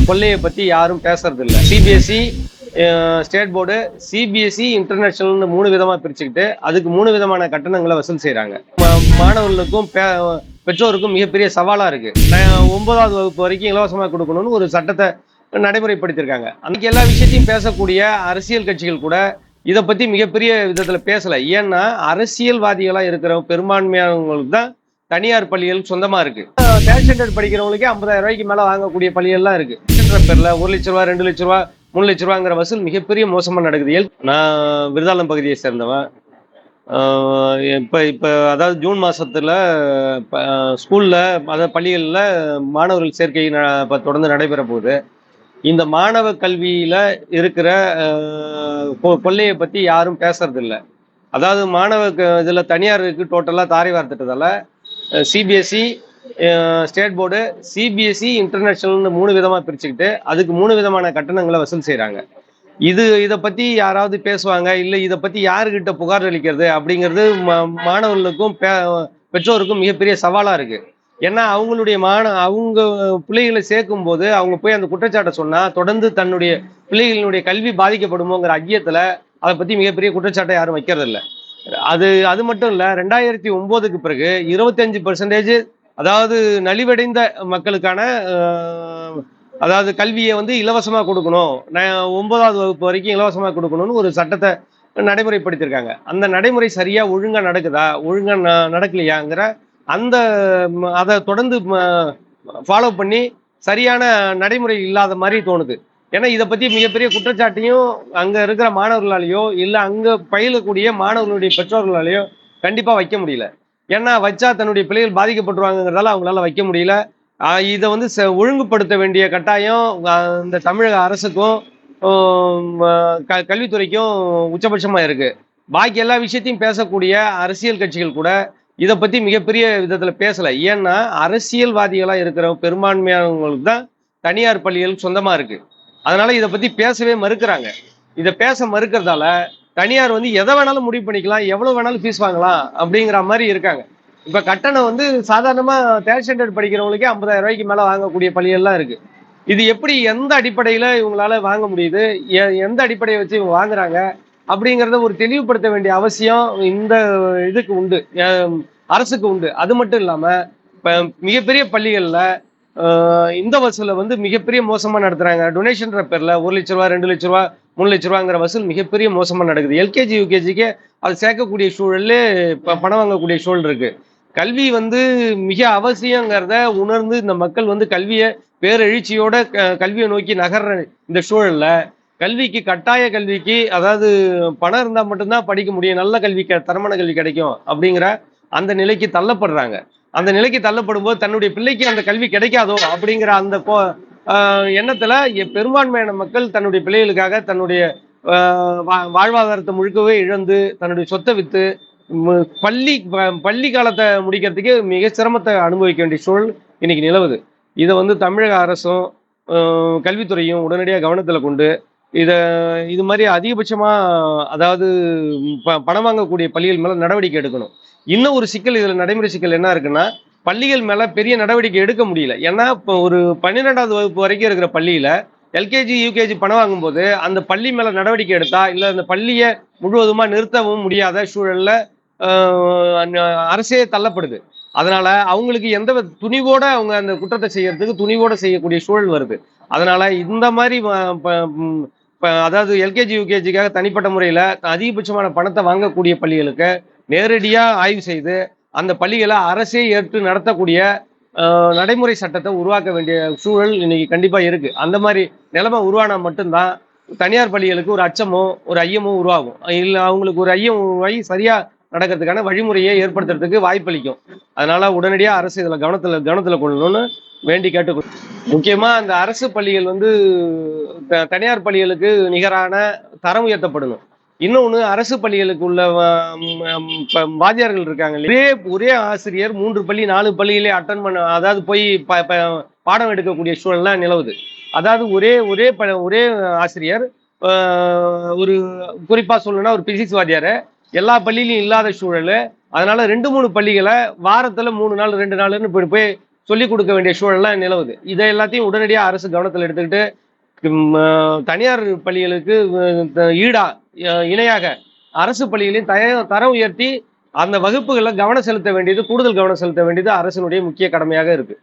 கொள்ளையை பத்தி யாரும் பேசுறது CBSC CBSE state board CBSE இன்டர்நேஷனல்னு மூணு விதமா பிரிச்சுக்கிட்டு அதுக்கு மூணு விதமான கட்டணங்களை வசூல் செய்கிறாங்க மா- மாணவர்களுக்கும் பெற்றோருக்கும் மிகப்பெரிய சவாலா இருக்கு. ஒன்பதாவது வகுப்பு வரைக்கும் இலவசமாக கொடுக்கணும்னு ஒரு சட்டத்தை நடைமுறைப்படுத்தியிருக்காங்க அன்னைக்கு எல்லா விஷயத்தையும் பேசக்கூடிய அரசியல் கட்சிகள் கூட இதை பத்தி மிகப்பெரிய விதத்துல பேசல. ஏன்னா அரசியல்வாதிகளாக இருக்கிற பெரும்பான்மையானவங்களுக்கு தான் தனியார் பள்ளிகள் சொந்தமா இருக்கு. தேர்ட் ஸ்டாண்டர்ட் படிக்கிறவங்களுக்கே ஐம்பதாயிரம் ரூபாய்க்கு மேலே வாங்கக்கூடிய பள்ளிகள்லாம் இருக்கு. என்ற பேர்ல ஒரு லட்ச ரூபா ரெண்டு லட்ச ரூபா மூணு லட்ச ரூபாங்கிற வசூல் மிகப்பெரிய மோசமாக நடக்குது. நான் விருதாளம் பகுதியை சேர்ந்தவன். இப்போ இப்போ அதாவது ஜூன் மாதத்தில் இப்போ ஸ்கூலில் அதாவது பள்ளிகளில் மாணவர்கள் சேர்க்கை ந- தொடர்ந்து நடைபெற போகுது. இந்த மாணவ கல்வியில் இருக்கிற கொள்ளையை பற்றி யாரும் பேசுறதில்ல. அதாவது மாணவ இதில் தனியார் தனியாருக்கு டோட்டலாக தாரி வார்த்துட்டதால் சிபிஎஸ்சி ஸ்டேட் போர்டு சிபிஎஸ்சி இன்டர்நேஷனல்னு மூணு விதமாக பிரிச்சுக்கிட்டு அதுக்கு மூணு விதமான கட்டணங்களை வசூல் செய்கிறாங்க இது இதை பற்றி யாராவது பேசுவாங்க? இல்லை இதை பற்றி யாருகிட்ட புகார் அளிக்கிறது? அப்படிங்கிறது மா- மாணவர்களுக்கும் பெற்றோருக்கும் மிகப்பெரிய சவாலாக இருக்கு. ஏன்னா அவங்களுடைய மாண அவங்க பிள்ளைகளை சேர்க்கும் போது அவங்க போய் அந்த குற்றச்சாட்டை சொன்னால் தொடர்ந்து தன்னுடைய பிள்ளைகளினுடைய கல்வி பாதிக்கப்படுமோங்கிற ஐயத்தில் அதை பற்றி மிகப்பெரிய குற்றச்சாட்டை யாரும் வைக்கிறதில்ல. அது அது மட்டும் இல்லை ரெண்டாயிரத்தி ஒம்போதுக்கு பிறகு இருபத்தஞ்சு பர்சன்டேஜ் அதாவது நலிவடைந்த மக்களுக்கான அதாவது கல்வியை வந்து இலவசமாக கொடுக்கணும். நான் ஒன்பதாவது வகுப்பு வரைக்கும் இலவசமாக கொடுக்கணும்னு ஒரு சட்டத்தை நடைமுறைப்படுத்தியிருக்காங்க அந்த நடைமுறை சரியாக ஒழுங்காக நடக்குதா? ஒழுங்காக ந- நடக்கலையாங்கிற அந்த அதை தொடர்ந்து ஃபாலோ பண்ணி சரியான நடைமுறை இல்லாத மாதிரி தோணுது. ஏன்னா இதை பற்றி மிகப்பெரிய குற்றச்சாட்டையும் அங்கே இருக்கிற மாணவர்களாலேயோ இல்லை அங்கே பயிலக்கூடிய மாணவர்களுடைய பெற்றோர்களாலேயோ கண்டிப்பாக வைக்க முடியல. ஏன்னா வச்சா தன்னுடைய பிள்ளைகள் பாதிக்கப்பட்டுருவாங்கிறதால அவங்களால வைக்க முடியல. இதை வந்து ச- ஒழுங்குபடுத்த வேண்டிய கட்டாயம் இந்த தமிழக அரசுக்கும் க- கல்வித்துறைக்கும் உச்சபட்சமாக இருக்குது பாக்கி எல்லா விஷயத்தையும் பேசக்கூடிய அரசியல் கட்சிகள் கூட இதை பற்றி மிகப்பெரிய விதத்தில் பேசலை. ஏன்னா அரசியல்வாதிகளாக இருக்கிற பெரும்பான்மையானவங்களுக்கு தான் தனியார் பள்ளிகளுக்கு சொந்தமாக இருக்குது அதனால் இதை பற்றி பேசவே மறுக்கிறாங்க. இதை பேச மறுக்கிறதால தனியார் வந்து எதை வேணாலும் முடிவு பண்ணிக்கலாம் எவ்வளவு வேணாலும் ஃபீஸ் வாங்கலாம் அப்படிங்கிற மாதிரி இருக்காங்க. இப்ப கட்டணம் வந்து சாதாரணமா தேர்ட் ஸ்டாண்டர்ட் படிக்கிறவங்களுக்கே ஐம்பதாயிரம் ரூபாய்க்கு மேல வாங்கக்கூடிய பள்ளிகள்லாம் இருக்கு. இது எப்படி எந்த அடிப்படையில இவங்களால வாங்க முடியுது எந்த அடிப்படையை வச்சு இவங்க வாங்குறாங்க அப்படிங்கறத ஒரு தெளிவுபடுத்த வேண்டிய அவசியம் இந்த இதுக்கு உண்டு. அரசுக்கு உண்டு. அது மட்டும் இல்லாம இப்ப மிகப்பெரிய பள்ளிகள்ல இந்த வசூலை வந்து மிகப்பெரிய மோசமா நடத்துறாங்க. டொனேஷன்ற பேர்ல ஒரு லட்ச ரூபா ரெண்டு லட்ச ரூபா மூணு லட்ச ரூபாங்கிற வசூல் மிகப்பெரிய மோசமா நடக்குது. எல்கேஜி யூகேஜிக்கு அது சேர்க்கக்கூடிய சூழல்ல ப- பணம் வாங்கக்கூடிய சூழல் இருக்கு. கல்வி வந்து மிக அவசியங்கிறத உணர்ந்து இந்த மக்கள் வந்து கல்வியை பேரெழுச்சியோட கல்வியை நோக்கி நகர்ற இந்த சூழல்ல கல்விக்கு கட்டாய கல்விக்கு அதாவது பணம் இருந்தா மட்டும்தான் படிக்க முடியும் நல்ல கல்வி க- தரமான கல்வி கிடைக்கும் அப்படிங்கிற அந்த நிலைக்கு தள்ளப்படுறாங்க. அந்த நிலைக்கு தள்ளப்படும் போது தன்னுடைய பிள்ளைக்கு அந்த கல்வி கிடைக்காதோ அப்படிங்கிற அந்த எண்ணத்தில் எ- பெரும்பான்மையான மக்கள் தன்னுடைய பிள்ளைகளுக்காக தன்னுடைய வா- வாழ்வாதாரத்தை முழுக்கவே இழந்து தன்னுடைய சொத்தை விற்று பள்ளி பள்ளி காலத்தை முடிக்கிறதுக்கு மிக சிரமத்தை அனுபவிக்க வேண்டிய சூழல் இன்னைக்கு நிலவுது. இதை வந்து தமிழக அரசும் கல்வித்துறையும் உடனடியாக கவனத்தில் கொண்டு இதை இது மாதிரி அதிகபட்சமாக அதாவது ப- பணம் வாங்கக்கூடிய பள்ளிகள் மேலே நடவடிக்கை எடுக்கணும். இன்னும் ஒரு சிக்கல் இதில் நடைமுறை சிக்கல் என்ன இருக்குன்னா பள்ளிகள் மேலே பெரிய நடவடிக்கை எடுக்க முடியல. ஏன்னா இப்போ ஒரு பன்னிரெண்டாவது வகுப்பு வரைக்கும் இருக்கிற பள்ளியில் எல்கேஜி யூகேஜி பணம் வாங்கும்போது அந்த பள்ளி மேலே நடவடிக்கை எடுத்தா இல்லை அந்த பள்ளியை முழுவதுமாக நிறுத்தவும் முடியாத சூழலில் அரசே தள்ளப்படுது. அதனால அவங்களுக்கு எந்த வித- துணிவோட அவங்க அந்த குற்றத்தை செய்யறதுக்கு துணிவோட செய்யக்கூடிய சூழல் வருது. அதனால இந்த மாதிரி அதாவது எல்கேஜி யூகேஜிக்காக தனிப்பட்ட முறையில் அதிகபட்சமான பணத்தை வாங்கக்கூடிய பள்ளிகளுக்கு நேரடியாக ஆய்வு செய்து அந்த பள்ளிகளை அரசே ஏற்று நடத்தக்கூடிய நடைமுறை சட்டத்தை உருவாக்க வேண்டிய சூழல் இன்னைக்கு கண்டிப்பாக இருக்கு. அந்த மாதிரி நிலைமை உருவானா மட்டும்தான் தனியார் பள்ளிகளுக்கு ஒரு அச்சமோ ஒரு ஐயமோ உருவாகும். இல்லை அவங்களுக்கு ஒரு ஐயம் உருவாகி சரியாக நடக்கிறதுக்கான வழிமுறையை ஏற்படுத்துறதுக்கு வாய்ப்பளிக்கும் அதனால உடனடியாக அரசு இதில் கவனத்தில் கவனத்தில் கொள்ளணும்னு வேண்டி கேட்டு முக்கியமாக அந்த அரசு பள்ளிகள் வந்து த- தனியார் பள்ளிகளுக்கு நிகரான தரம் உயர்த்தப்படணும். இன்னொன்று அரசு பள்ளிகளுக்கு உள்ள ப- வாத்தியார்கள் இருக்காங்க ஒரே ஒரே ஆசிரியர் மூன்று பள்ளி நாலு பள்ளியிலே அட்டன் பண்ண அதாவது போய் ப- ப- பாடம் எடுக்கக்கூடிய சூழல்லாம் நிலவுது. அதாவது ஒரே ஒரே ப- ஒரே ஆசிரியர் ஒரு குறிப்பாக சொல்லணும்னா ஒரு பிசிக்ஸ் வாத்தியார். எல்லா பள்ளியிலையும் இல்லாத சூழல். அதனால ரெண்டு மூணு பள்ளிகளை வாரத்தில் மூணு நாள் ரெண்டு நாள்னு போய் போய் சொல்லிக் கொடுக்க வேண்டிய சூழல்லாம் நிலவுது. இதை எல்லாத்தையும் உடனடியாக அரசு கவனத்தில் எடுத்துக்கிட்டு தனியார் பள்ளிகளுக்கு அஹ், ஈடா இணையாக அரசு பள்ளிகளையும் தய தரம் உயர்த்தி அந்த வகுப்புகளில் கவனம் செலுத்த வேண்டியது கூடுதல் கவனம் செலுத்த வேண்டியது அரசினுடைய முக்கிய கடமையாக இருக்குது